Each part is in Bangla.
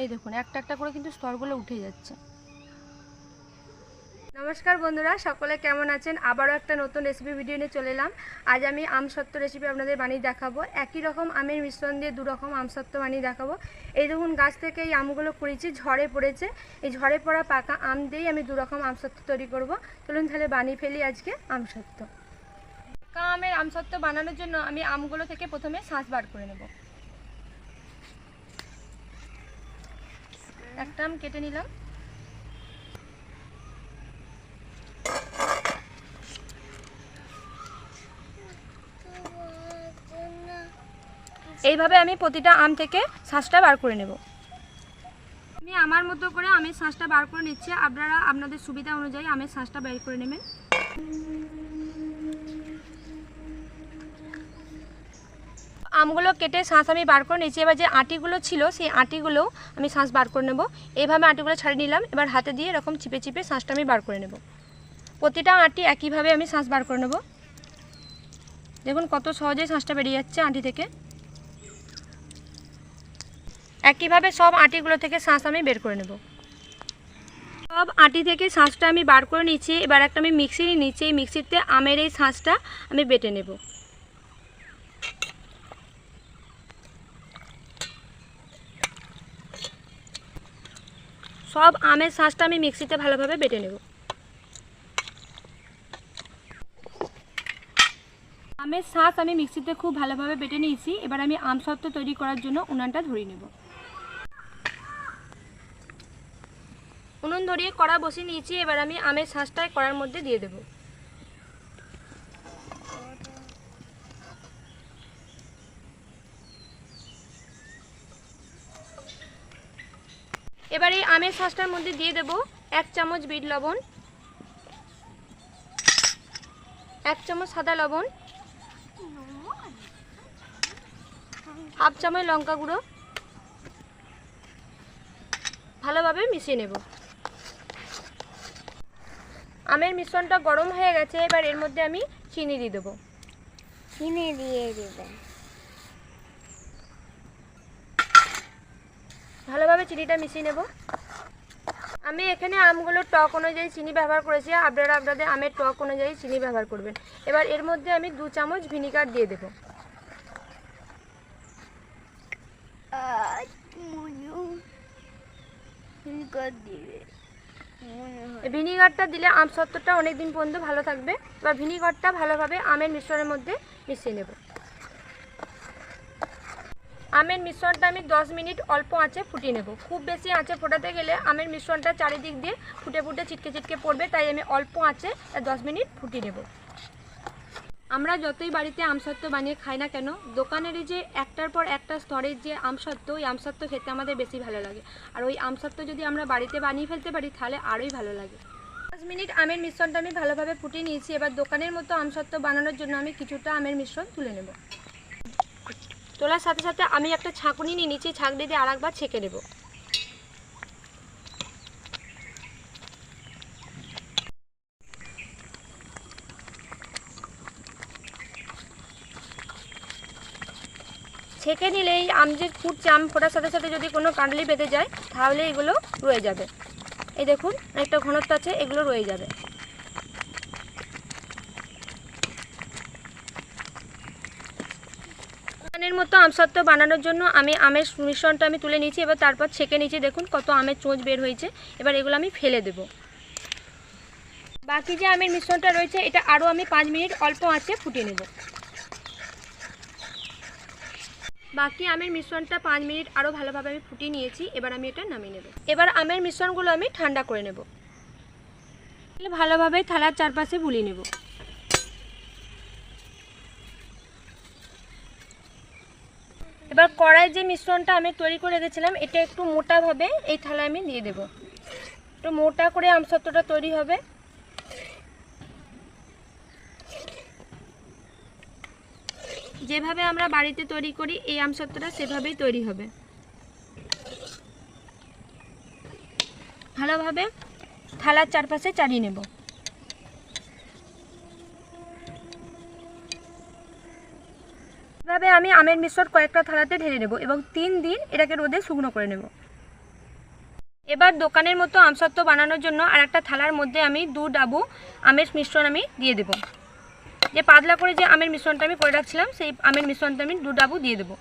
এই দেখুন, একটা একটা করে কিন্তু স্তরগুলো উঠে যাচ্ছে। নমস্কার বন্ধুরা, সকলে কেমন আছেন? আবারও একটা নতুন রেসিপি ভিডিও নিয়ে চলে এলাম। আজ আমি আমসত্ত্ব রেসিপি আপনাদের বানিয়ে দেখাবো। একই রকম আমের মিশ্রণ দিয়ে দু রকম আমসত্ত্ব বানিয়ে দেখাবো। এই দেখুন, গাছ থেকে এই আমগুলো করেছি ঝড়ে পড়েছে। এই ঝড়ে পড়া পাকা আম দিয়েই আমি দু রকম আমসত্ত্ব তৈরি করব। চলুন তাহলে বানিয়ে ফেলি আজকে আমসত্ত্ব। পাকা আমের আমসত্ত্ব বানানোর জন্য আমি আমগুলো থেকে প্রথমে শাঁস বার করে নেব। একটা আম কেটে নিলাম। এইভাবে আমি প্রতিটা আম থেকে শাঁসটা বার করে নেব। আমি আমার মতো করে আমের শাঁসটা বার করে নিচ্ছি। আপনারা আপনাদের সুবিধা অনুযায়ী আমের শাঁসটা বের করে নেবেন। আমগুলো কেটে শাঁস আমি বার করে নিচ্ছি এবার যে আটিগুলো ছিল, সেই আটিগুলো আমি শাঁস বার করে নেব। এইভাবে আটিগুলো ছাড়িয়ে নিলাম। এবার হাতে দিয়ে এরকম চিপে চিপে শাঁসটা আমি বার করে নেব। প্রতিটা আটি একইভাবে আমি শাঁস বার করে নেব। দেখুন কত সহজে শাঁসটা বেরিয়ে যাচ্ছে আটি থেকে। একইভাবে সব আটিগুলো থেকে শাঁস আমি বের করে নেব। সব আটি থেকে শাঁসটা আমি বার করে নিচ্ছি এবার একটা আমি মিক্সি নিচ্ছি। এই মিক্সিতে আমের এই শাঁসটা আমি বেটে নেব। সব আমের শাঁসটা আমি মিক্সিতে ভালোভাবে বেটে নেব। আমের শাঁস আমি মিক্সিতে খুব ভালোভাবে বেটে নিয়েছি। এবার আমি আম সত্ত্ব তৈরি করার জন্য উনানটা ধরিয়ে নেব। উনুন ধরিয়ে কড়া বসিয়ে নিয়েছি। এবার আমি আমের শাঁসটাই কড়ার মধ্যে দিয়ে দেব। এবার এই আমের শাঁসটার মধ্যে দিয়ে দেব এক চামচ বিট লবণ, এক চামচ সাদা লবণ, হাফ চামচ লঙ্কা গুঁড়ো, ভালোভাবে মিশিয়ে নেব। আমের মিশ্রণটা গরম হয়ে গেছে, এবার এর মধ্যে আমি চিনি দিয়ে দেবো। চিনি দিয়ে দেবেন ভালোভাবে চিনিটা মিশিয়ে নেব। আমি এখানে আমগুলো টক অনুযায়ী চিনি ব্যবহার করেছি। আপনারা আপনাদের আমের টক অনুযায়ী চিনি ব্যবহার করবেন। এবার এর মধ্যে আমি দু চামচ ভিনিগার দিয়ে দেবো। ভিনিগারটা দিলে আম সত্ত্বটা অনেক দিন পর্যন্ত ভালো থাকবে। এবার ভিনিগারটা ভালোভাবে আমের মিশ্রণের মধ্যে মিশিয়ে নেব। আমের মিশ্রণটা আমি 10 মিনিট অল্প আঁচে ফুটিয়ে নেব। খুব বেশি আঁচে ফোটাতে গেলে আমের মিশ্রণটা চারিদিক দিয়ে ফুটে ফুটে ছিটকে ছিটকে পড়বে, তাই আমি অল্প আঁচে 10 মিনিট ফুটিয়ে নেব। আমরা যতই বাড়িতে আমসত্ত্ব বানিয়ে খাই না কেন, দোকানের যে একটার পর একটা স্তরের যে আমসত্ত্ব ওই আমসত্ত্ব খেতে আমাদের বেশি ভালো লাগে। আর ওই আমসত্ত্ব যদি আমরা বাড়িতে বানিয়ে ফেলতে পারি, তাহলে আরোই ভালো লাগে। পাঁচ মিনিট আমের মিশ্রণটা আমি ভালোভাবে ফুটিয়ে নিয়েছি। এবার দোকানের মতো আমসত্ত্ব বানানোর জন্য আমি কিছুটা আমের মিশ্রণ তুলে নেব। তোলার সাথে সাথে আমি একটা ছাঁকুনি নিয়ে নিচে ছাঁকনি দিয়ে আর একবার ছেঁকে নেব। ছেঁকে নিলে এই আম যে ফুটছে আম ফোটার সাথে সাথে যদি কোনো কাঁডলি বেঁধে যায়, তাহলে এগুলো রয়ে যাবে। এই দেখুন, একটা ঘনত্ব আছে, এগুলো রয়ে যাবে। দোকানের মতো আমসত্ত্ব বানানোর জন্য আমি আমের মিশ্রণটা আমি তুলে নিয়েছি, এবার তারপর ছেঁকে নিয়েছি, দেখুন কত আমের চোঁচ বের হয়েছে। এবার এগুলো আমি ফেলে দেব। বাকি যে আমের মিশ্রণটা রয়েছে, এটা আরও আমি পাঁচ মিনিট অল্প আঁচে ফুটিয়ে নেব। বাকি আমের মিশ্রণটা পাঁচ মিনিট আরও ভালোভাবে আমি ফুটিয়ে নিয়েছি, এবার আমি এটা নামিয়ে নেব। এবার আমের মিশ্রণগুলো আমি ঠান্ডা করে নেব। ভালোভাবে থালার চারপাশে বুলিয়ে নেব। কড়াই যে মিশ্রণটা আমি তৈরি করে রেখেছিলাম, এটা একটু মোটাভাবে এই থালায় আমি দিয়ে দেব। একটু মোটা করে আমসত্ত্বটা তৈরি হবে। যেভাবে আমরা বাড়িতে তৈরি করি, এই আমসত্ত্বটা সেভাবেই তৈরি হবে। ভালোভাবে থালার চারপাশে চালিয়ে নেব। এভাবে আমি আমের মিশ্রণ কয়েকটা থালাতে ঢেলে নেব এবং তিন দিন এটাকে রোদে শুকনো করে নেব। এবার দোকানের মতো আমসত্ত্ব বানানোর জন্য আর একটা থালার মধ্যে আমি দু ডাবু আমের মিশ্রণ আমি দিয়ে দেবো। যে পাতলা করে যে আমের মিশ্রণটা আমি করে রাখছিলাম, সেই আমের মিশ্রণটা আমি দু ডাবু দিয়ে দেবো।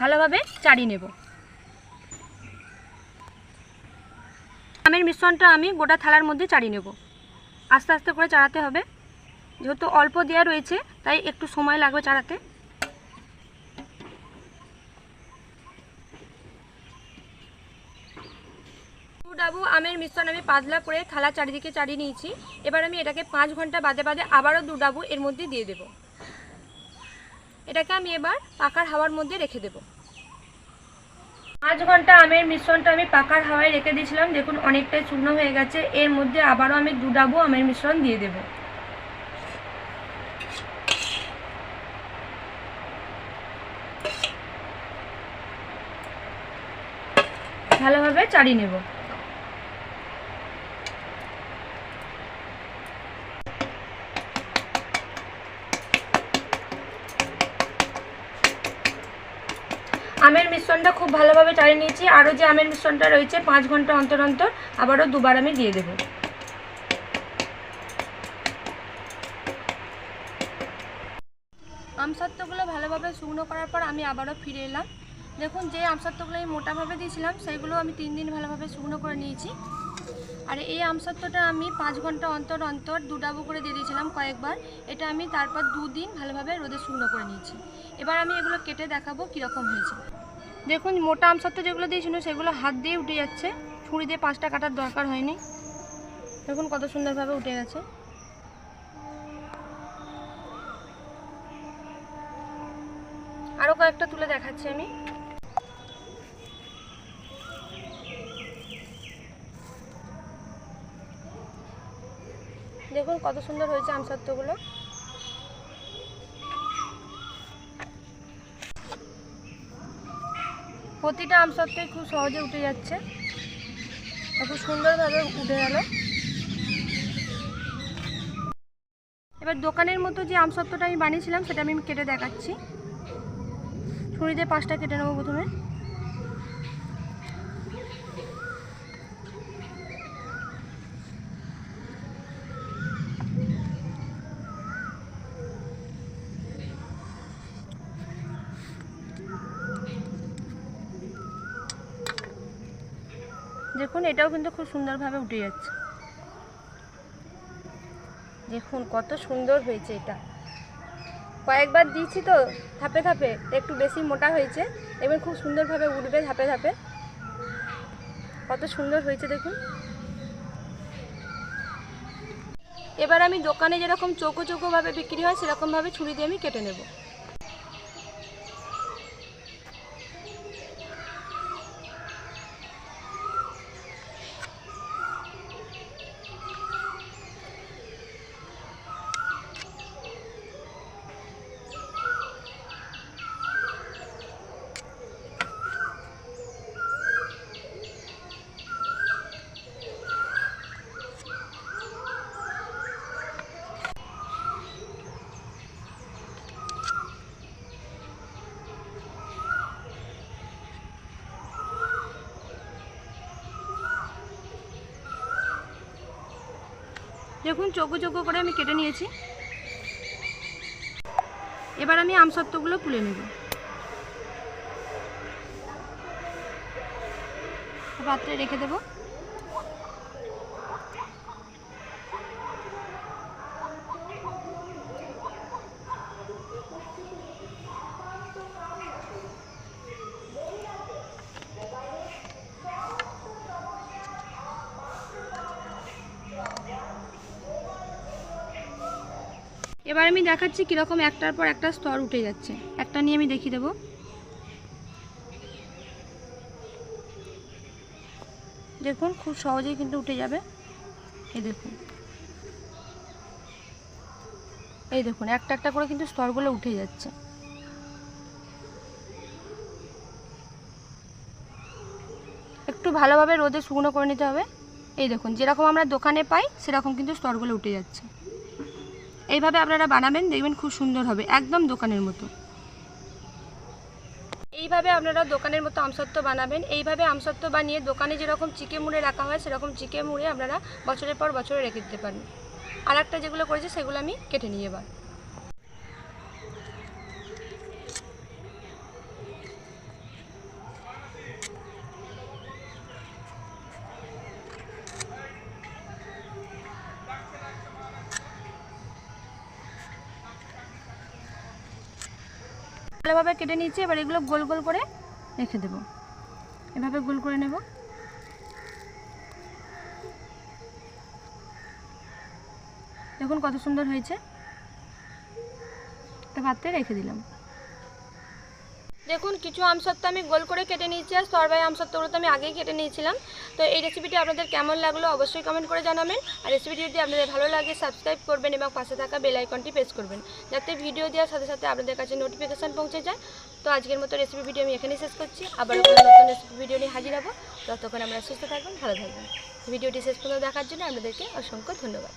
ভালোভাবে চাড়িয়ে নেব। আমের মিশ্রণটা আমি গোটা থালার মধ্যে চাড়িয়ে নেব। আস্তে আস্তে করে চাড়াতে হবে। যেহেতু অল্প দেওয়া রয়েছে, তাই একটু সময় লাগবে চাড়াতে ডাবু আমের মিশ্রণ আমি পাতলা করে থালা চারিদিকে চাড়িয়ে নিয়েছি। এবার আমি এটাকে পাঁচ ঘণ্টা বাদে বাদে আবারও দু ডাবু এর মধ্যে দিয়ে দেব। এটাকে আমি এবার পাকার হাওয়ার মধ্যে রেখে দেব। পাঁচ ঘণ্টা আমের মিশ্রণটা আমি পাকার হাওয়ায় রেখে দিয়েছিলাম। দেখুন, অনেকটাই চূর্ণ হয়ে গেছে। এর মধ্যে আবারও আমি দু ডাবু আমের মিশ্রণ দিয়ে দেব। ভালোভাবে চাড়িয়ে নেব। আমের মিশ্রণটা খুব ভালোভাবে চালিয়ে নিয়েছি। আরও যে আমের মিশ্রণটা রয়েছে, পাঁচ ঘণ্টা অন্তর অন্তর আবারও দুবার আমি দিয়ে দেব। আমসত্ত্বগুলো ভালোভাবে শুকনো করার পর আমি আবারও ফিরে এলাম। দেখুন, যে আমসত্ত্বগুলো আমি মোটাভাবে দিয়েছিলাম সেইগুলো আমি তিন দিন ভালোভাবে শুকনো করে নিয়েছি। আর এই আমসত্ত্বটা আমি পাঁচ ঘণ্টা অন্তর অন্তর দু ডাবু করে দিয়ে দিয়েছিলাম কয়েকবার। এটা আমি তারপর দুদিন ভালোভাবে রোদে শুকনো করে নিয়েছি। এবার আমি এগুলো কেটে দেখাবো কীরকম হয়েছে। দেখুন, মোটা আমসত্ত্ব যেগুলো দিয়েছিল, সেগুলো হাত দিয়ে উঠে যাচ্ছে। ছুরি দিয়ে পাঁচটা কাটার দরকার হয়নি। দেখুন, কত সুন্দরভাবে উঠে গেছে। আরও কয়েকটা তুলে দেখাচ্ছি আমি। দেখুন কত সুন্দর হয়েছে আমসত্ত্বগুলো। প্রতিটা আমসত্ত্বই খুব সহজে উঠে যাচ্ছে। খুব সুন্দরভাবে উঠে গেল। এবার দোকানের মতো যে আমসত্ত্বটা আমি বানিয়েছিলাম, সেটা আমি কেটে দেখাচ্ছি। ছুরি দিয়ে পাঁচটা কেটে নেব প্রথমে। দেখুন, এটাও কিন্তু খুব সুন্দরভাবে উঠে যাচ্ছে। দেখুন, কত সুন্দর হয়েছে এটা। কয়েকবার দিয়েছি তো, ধাপে ধাপে, একটু বেশি মোটা হয়েছে। এবার খুব সুন্দরভাবে উঠবে ধাপে ধাপে। কত সুন্দর হয়েছে, দেখুন। এবার আমি দোকানে যেরকম চৌকো চৌকোভাবে বিক্রি হয়, সেরকমভাবে ছুরি দিয়ে আমি কেটে নেব। দেখুন, চৌকো চৌকো করে আমি কেটে নিয়েছি। এবার আমি আমসত্ত্বগুলো তুলে নেব। পাত্রে রেখে দেবো। এবার আমি দেখাচ্ছি কীরকম একটার পর একটা স্তর উঠে যাচ্ছে। একটা নিয়ে আমি দেখিয়ে দেবো। দেখুন, খুব সহজেই কিন্তু উঠে যাবে। এই দেখুন। এই দেখুন, একটা একটা করে কিন্তু স্তরগুলো উঠে যাচ্ছে। একটু ভালোভাবে রোদে শুকনো করে নিতে হবে। এই দেখুন, যেরকম আমরা দোকানে পাই, সেরকম কিন্তু স্তরগুলো উঠে যাচ্ছে। এইভাবে আপনারা বানাবেন, দেখবেন খুব সুন্দর হবে, একদম দোকানের মতো। এইভাবে আপনারা দোকানের মতো আমসত্ব বানাবেন। এইভাবে আমসত্ব বানিয়ে দোকানে যেরকম চিকে মুড়ে রাখা হয়, সেরকম চিকে মুড়ে আপনারা বছরের পর বছরে রেখে দিতে পারেন। আর একটা যেগুলো করেছে, সেগুলো আমি কেটে নিয়ে এবার। ভালোভাবে কেটে নিচ্ছি এবার এগুলো গোল গোল করে রেখে দেব। এভাবে গোল করে নেব। দেখুন কত সুন্দর হয়েছে। একটা পাত্রে রেখে দিলাম। দেখুন, কিছু আমসত্ত্ব আমি গোল করে কেটে নিয়েছি আর সরবাই আমসত্ত্বগুলো তো আমি আগেই কেটে নিয়েছিলাম। তো এই রেসিপিটি আপনাদের কেমন লাগল অবশ্যই কমেন্ট করে জানাবেন। আর রেসিপিটি যদি আপনাদের ভালো লাগে সাবস্ক্রাইব করবেন এবং পাশে থাকা বেল আইকনটি প্রেস করবেন, যাতে ভিডিও দেওয়ার সাথে সাথে আপনাদের কাছে নোটিফিকেশান পৌঁছে যায়। তো আজকের মতো রেসিপি ভিডিও আমি এখানেই শেষ করছি। আবার নতুন রেসিপি ভিডিও নিয়ে হাজির হব। ততক্ষণ আমরা সুস্থ থাকবেন ভালো থাকবেন ভিডিওটি শেষ পর্যন্ত দেখার জন্য আপনাদেরকে অসংখ্য ধন্যবাদ।